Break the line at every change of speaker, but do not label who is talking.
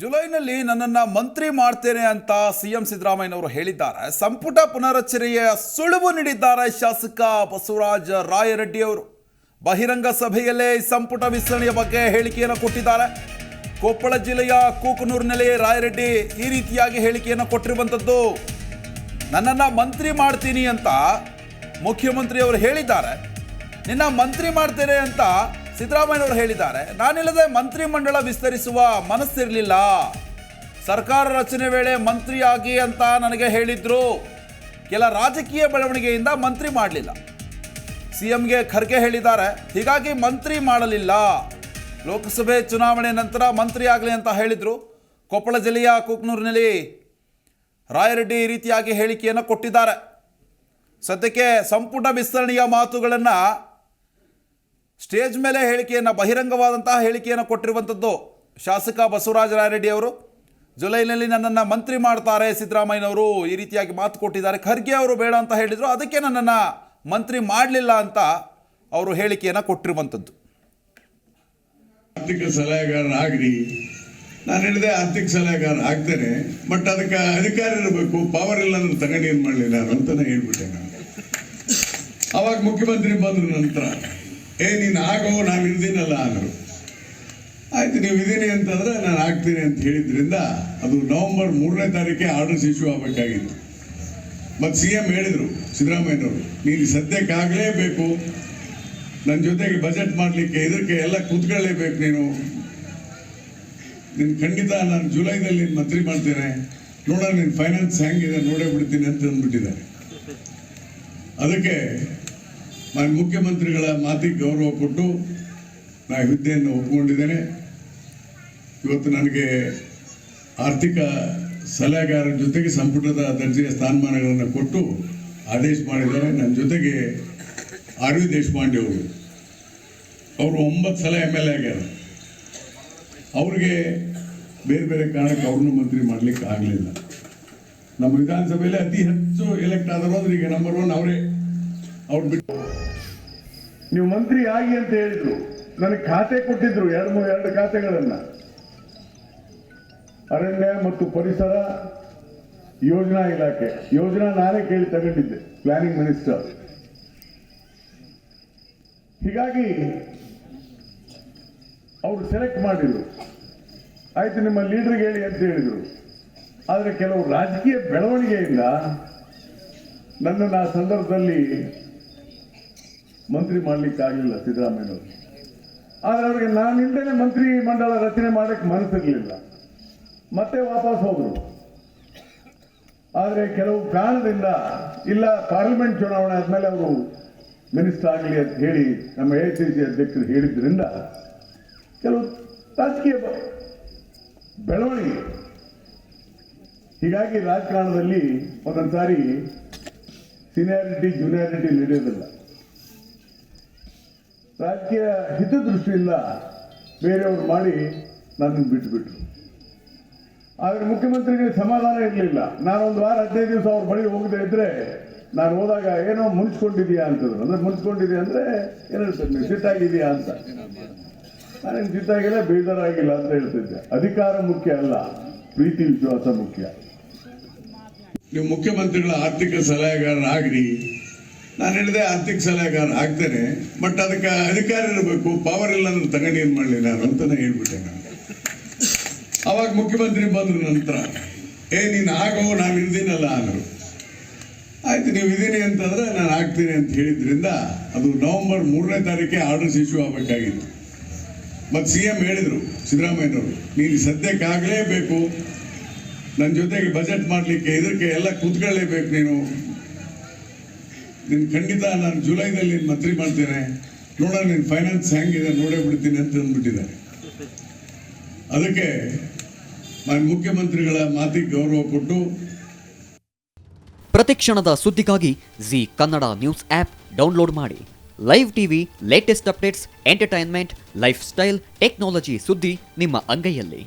ಜುಲೈನಲ್ಲಿ ನನ್ನನ್ನು ಮಂತ್ರಿ ಮಾಡ್ತೇನೆ ಅಂತ ಸಿಎಂ ಸಿದ್ದರಾಮಯ್ಯನವರು ಹೇಳಿದ್ದಾರೆ. ಸಂಪುಟ ಪುನರಚನೆಯ ಸುಳುವು ನೀಡಿದ್ದಾರೆ ಶಾಸಕ ಬಸವರಾಜ ರಾಯರೆಡ್ಡಿ ಅವರು. ಬಹಿರಂಗ ಸಭೆಯಲ್ಲೇ ಸಂಪುಟ ವಿಸ್ತರಣೆಯ ಬಗ್ಗೆ ಹೇಳಿಕೆಯನ್ನು ಕೊಟ್ಟಿದ್ದಾರೆ. ಕೊಪ್ಪಳ ಜಿಲ್ಲೆಯ ಕೂಕನೂರಿನಲ್ಲಿ ರಾಯರೆಡ್ಡಿ ಈ ರೀತಿಯಾಗಿ ಹೇಳಿಕೆಯನ್ನು ಕೊಟ್ಟಿರುವಂಥದ್ದು ನನ್ನನ್ನು ಮಂತ್ರಿ ಮಾಡ್ತೀನಿ ಅಂತ ಮುಖ್ಯಮಂತ್ರಿಯವರು ಹೇಳಿದ್ದಾರೆ. ನಿನ್ನ ಮಂತ್ರಿ ಮಾಡ್ತೇನೆ ಅಂತ ಸಿದ್ದರಾಮಯ್ಯನವರು ಹೇಳಿದ್ದಾರೆ, ನಾನಿಲ್ಲದೆ ಮಂತ್ರಿ ಮಂಡಳ ವಿಸ್ತರಿಸುವ ಮನಸ್ಸಿರಲಿಲ್ಲ. ಸರ್ಕಾರ ರಚನೆ ವೇಳೆ ಮಂತ್ರಿಯಾಗಿ ಅಂತ ನನಗೆ ಹೇಳಿದ್ರು. ಕೆಲ ರಾಜಕೀಯ ಬೆಳವಣಿಗೆಯಿಂದ ಮಂತ್ರಿ ಮಾಡಲಿಲ್ಲ. ಸಿಎಂಗೆ ಖರ್ಗೆ ಹೇಳಿದ್ದಾರೆ, ಹೀಗಾಗಿ ಮಂತ್ರಿ ಮಾಡಲಿಲ್ಲ. ಲೋಕಸಭೆ ಚುನಾವಣೆ ನಂತರ ಮಂತ್ರಿ ಆಗಲಿ ಅಂತ ಹೇಳಿದರು. ಕೊಪ್ಪಳ ಜಿಲ್ಲೆಯ ಕುಕ್ನೂರಿನಲ್ಲಿ ರಾಯರೆಡ್ಡಿ ರೀತಿಯಾಗಿ ಹೇಳಿಕೆಯನ್ನು ಕೊಟ್ಟಿದ್ದಾರೆ. ಸದ್ಯಕ್ಕೆ ಸಂಪುಟ ವಿಸ್ತರಣೆಯ ಮಾತುಗಳನ್ನು ಸ್ಟೇಜ್ ಮೇಲೆ ಹೇಳಿಕೆಯನ್ನು, ಬಹಿರಂಗವಾದಂತಹ ಹೇಳಿಕೆಯನ್ನು ಕೊಟ್ಟಿರುವಂಥದ್ದು ಶಾಸಕ ಬಸವರಾಜ ರಾಯರೆಡ್ಡಿ ಅವರು. ಜುಲೈನಲ್ಲಿ ನನ್ನನ್ನು ಮಂತ್ರಿ ಮಾಡ್ತಾರೆ ಸಿದ್ದರಾಮಯ್ಯನವರು. ಈ ರೀತಿಯಾಗಿ ಮಾತು ಕೊಟ್ಟಿದ್ದಾರೆ. ಖರ್ಗೆ ಅವರು ಬೇಡ ಅಂತ ಹೇಳಿದರು. ಅದಕ್ಕೆ ನನ್ನನ್ನು ಮಂತ್ರಿ ಮಾಡಲಿಲ್ಲ ಅಂತ ಅವರು ಹೇಳಿಕೆಯನ್ನು ಕೊಟ್ಟಿರುವಂಥದ್ದು.
ಆರ್ಥಿಕ ಸಲಹೆಗಾರ ಆಗ್ರಿ. ನಾನು ಹೇಳಿದೆ ಆರ್ಥಿಕ ಸಲಹೆಗಾರ ಆಗ್ತೇನೆ. ಬಟ್ ಅದಕ್ಕೆ ಅಧಿಕಾರ ಇರಬೇಕು. ಪವರ್ ಇಲ್ಲ ಅಂದ್ರೆ ತಗೊಂಡು ಏನು ಅಂತ ನಾನು ಹೇಳ್ಬಿಟ್ಟೆ ನಾನು. ಅವಾಗ ಮುಖ್ಯಮಂತ್ರಿ ಬಂದ್ರು ನಂತರ. ಏ, ನೀನು ಆಗೋ, ನಾನು ಇದ್ದೀನಲ್ಲ ಅಂದರು. ಆಯ್ತು, ನೀವು ಇದ್ದೀನಿ ಅಂತಂದ್ರೆ ನಾನು ಆಗ್ತೀನಿ ಅಂತ ಹೇಳಿದ್ರಿಂದ ಅದು ನವೆಂಬರ್ ಮೂರನೇ ತಾರೀಕೆ ಆರ್ಡರ್ಸ್ ಇಶ್ಯೂ ಆಗಬೇಕಾಗಿತ್ತು. ಮತ್ತು ಸಿ ಎಂ ಹೇಳಿದರು, ಸಿದ್ದರಾಮಯ್ಯನವರು, ನೀನು ಸದ್ಯಕ್ಕೆ ಆಗಲೇಬೇಕು. ನನ್ನ ಜೊತೆಗೆ ಬಜೆಟ್ ಮಾಡಲಿಕ್ಕೆ ಇದಕ್ಕೆ ಎಲ್ಲ ಕೂತ್ಕೊಳ್ಳೇಬೇಕು ನೀನು. ನೀನು ಖಂಡಿತ ನಾನು ಜುಲೈದಲ್ಲಿ ನೀನು ಮಂತ್ರಿ ಮಾಡ್ತೇನೆ. ನೋಡೋಣ ನಿನ್ನ ಫೈನಾನ್ಸ್ ಹೆಂಗಿದೆ, ನೋಡೇ ಬಿಡ್ತೀನಿ ಅಂತ ಅಂದ್ಬಿಟ್ಟಿದ್ದಾರೆ. ಅದಕ್ಕೆ ಮುಖ್ಯಮಂತ್ರಿಗಳ ಮಾತಿಗೆ ಗೌರವ ಕೊಟ್ಟು ನಾ ಹುದ್ದೆಯನ್ನು ಒಪ್ಪಿಕೊಂಡಿದ್ದೇನೆ ಇವತ್ತು ನನಗೆ ಆರ್ಥಿಕ ಸಲಹೆಗಾರರ ಜೊತೆಗೆ ಸಂಪುಟದ ದರ್ಜೆಯ ಸ್ಥಾನಮಾನಗಳನ್ನು ಕೊಟ್ಟು ಆದೇಶ ಮಾಡಿದ್ದಾರೆ. ನನ್ನ ಜೊತೆಗೆ ಆರ್ ವಿ ದೇಶಪಾಂಡೆ ಅವರು. ಅವರು ಒಂಬತ್ತು ಸಲ ಎಂ ಎಲ್ ಎ ಆಗ್ಯಾರ. ಅವ್ರಿಗೆ ಬೇರೆ ಬೇರೆ ಕಾರಣಕ್ಕೆ ಅವ್ರನ್ನೂ ಮಂತ್ರಿ ಮಾಡ್ಲಿಕ್ಕೆ ಆಗಲಿಲ್ಲ. ನಮ್ಮ ವಿಧಾನಸಭೆಯಲ್ಲಿ ಅತಿ ಹೆಚ್ಚು ಎಲೆಕ್ಟ್ ಆದರೂ ಅಂದ್ರೆ ಈಗ ನಂಬರ್ ಒನ್ ಅವರೇ. ಅವ್ರು ಬಿಟ್ಟು
ನೀವು ಮಂತ್ರಿ ಆಗಿ ಅಂತ ಹೇಳಿದ್ರು. ನನಗೆ ಖಾತೆ ಕೊಟ್ಟಿದ್ರು ಎರಡು ಮೂರು ಎರಡು ಖಾತೆಗಳನ್ನ. ಅರಣ್ಯ ಮತ್ತು ಪರಿಸರ ಯೋಜನಾ ಇಲಾಖೆ. ಯೋಜನಾ ನಾನೇ ಕೇಳಿ ತಗೊಂಡಿದ್ದೆ ಪ್ಲಾನಿಂಗ್ ಮಿನಿಸ್ಟರ್ ಹೀಗಾಗಿ ಅವರು ಸೆಲೆಕ್ಟ್ ಮಾಡಿದ್ರು. ಆಯ್ತು, ನಿಮ್ಮ ಲೀಡರ್ಗೆ ಹೇಳಿ ಅಂತ ಹೇಳಿದರು. ಆದರೆ ಕೆಲವು ರಾಜಕೀಯ ಬೆಳವಣಿಗೆಯಿಂದ ನನ್ನನ್ನು ಆ ಸಂದರ್ಭದಲ್ಲಿ ಮಂತ್ರಿ ಮಾಡ್ಲಿಕ್ಕೆ ಆಗಲಿಲ್ಲ ಸಿದ್ದರಾಮಯ್ಯನವರು. ಆದ್ರೆ ಅವರಿಗೆ ನಾನಿಂದಲೇ ಮಂತ್ರಿ ಮಂಡಲ ರಚನೆ ಮಾಡಕ್ಕೆ ಮನಸ್ಸಿರಲಿಲ್ಲ. ಮತ್ತೆ ವಾಪಸ್ ಹೋದ್ರು. ಆದ್ರೆ ಕೆಲವು ಕಾರಣದಿಂದ ಇಲ್ಲ, ಪಾರ್ಲಿಮೆಂಟ್ ಚುನಾವಣೆ ಆದ್ಮೇಲೆ ಅವರು ಮಿನಿಸ್ಟರ್ ಆಗಲಿ ಅಂತ ಹೇಳಿ ನಮ್ಮ ಎ ಸಿ ಸಿ ಅಧ್ಯಕ್ಷರು ಹೇಳಿದ್ರಿಂದ ಕೆಲವು ರಾಜಕೀಯ ಬೆಳವಣಿಗೆ. ಹೀಗಾಗಿ ರಾಜಕಾರಣದಲ್ಲಿ ಒಂದೊಂದು ಸಾರಿ ಸೀನಿಯಾರಿಟಿ ಜೂನಿಯಾರಿಟಿ ನಡೆಯೋದಿಲ್ಲ. ರಾಜಕೀಯ ಹಿತದೃಷ್ಟಿಯಿಂದ ಬೇರೆಯವರು ಮಾಡಿ ನನ್ನನ್ನು ಬಿಟ್ಟುಬಿಟ್ರು. ಆದರೆ ಮುಖ್ಯಮಂತ್ರಿಗೆ ಸಮಾಧಾನ ಇರಲಿಲ್ಲ. ನಾನೊಂದು ವಾರ ಹದಿನೈದು ದಿವಸ ಅವ್ರ ಬಳಿ ಹೋಗದೆ ಇದ್ದರೆ ನಾನು ಹೋದಾಗ ಏನೋ ಮುಂಚ್ಕೊಂಡಿದೀಯಾ ಅಂತಂದ್ರು. ಅಂದ್ರೆ ಮುನ್ಸ್ಕೊಂಡಿದ್ಯಾ ಅಂದ್ರೆ ಏನೋ ಸಿಟ್ಟಾಗಿದೆಯಾ ಅಂತ. ನಾನೇನು ಸಿಟ್ಟಾಗಿಲ್ಲ, ಬೇಜಾರಾಗಿಲ್ಲ ಅಂತ ಹೇಳ್ತಿದ್ದೆ. ಅಧಿಕಾರ ಮುಖ್ಯ ಅಲ್ಲ, ಪ್ರೀತಿ, ವಿಶ್ವಾಸ ಮುಖ್ಯ.
ನೀವು ಮುಖ್ಯಮಂತ್ರಿಗಳ ಆರ್ಥಿಕ ಸಲಹೆಗಾರ ಆಗ್ರಿ ನಾನು ಹೇಳಿದೆ ಆರ್ಥಿಕ ಸಲಹೆಗಾರ ಆಗ್ತೇನೆ ಬಟ್ ಅದಕ್ಕೆ ಅಧಿಕಾರ ಇರಬೇಕು ಪವರ್ ಇಲ್ಲ ಅಂದ್ರೆ ತಗೊಂಡು ಏನ್ ಮಾಡಲಿ ನಾನು ಅಂತ ನಾನು ಹೇಳ್ಬಿಟ್ಟೆ ನಾನು. ಅವಾಗ ಮುಖ್ಯಮಂತ್ರಿ ಬಂದ್ರು ನಂತರ, ಏ, ನೀನು ಆಗೋ, ನಾನು ಇದ್ದೀನಲ್ಲ ಅಂದರು. ಆಯ್ತು, ನೀವು ಇದ್ದೀನಿ ಅಂತಂದ್ರೆ ನಾನು ಆಗ್ತೀನಿ ಅಂತ ಹೇಳಿದ್ರಿಂದ ಅದು ನವೆಂಬರ್ ಮೂರನೇ ತಾರೀಕೆ ಆರ್ಡರ್ಸ್ ಇಶ್ಯೂ ಆಗಬೇಕಾಗಿತ್ತು. ಮತ್ತು ಸಿ ಎಂ ಹೇಳಿದರು, ಸಿದ್ದರಾಮಯ್ಯನವರು, ನೀನು ಸದ್ಯಕ್ಕೆ ಆಗಲೇಬೇಕು. ನನ್ನ ಜೊತೆಗೆ ಬಜೆಟ್ ಮಾಡಲಿಕ್ಕೆ ಇದಕ್ಕೆ ಎಲ್ಲ ಕೂತ್ಕೊಳ್ಳೇಬೇಕು ನೀನು. ನೀನು ಖಂಡಿತ ನಾನು ಜುಲೈದಲ್ಲಿ ನೀನು ಮಂತ್ರಿ ಮಾಡ್ತೇನೆ. ನೋಡೋಣ ನಿನ್ನ ಫೈನಾನ್ಸ್ ಹೆಂಗಿದೆ, ನೋಡೇ ಬಿಡ್ತೀನಿ ಅಂತ ಅಂದ್ಬಿಟ್ಟಿದ್ದಾರೆ. ಅದಕ್ಕೆ ನಾನು ಮುಖ್ಯಮಂತ್ರಿಗಳ ಮಾತಿಗೆ ಗೌರವ ಕೊಟ್ಟು
ಪ್ರತಿಕ್ಷಣದ ಸುದ್ದಿಗಾಗಿ Zee Kannada news app download ಮಾಡಿ. Live TV latest updates entertainment lifestyle technology ಸುದ್ದಿ ನಿಮ್ಮ ಅಂಗೈಯಲ್ಲಿ.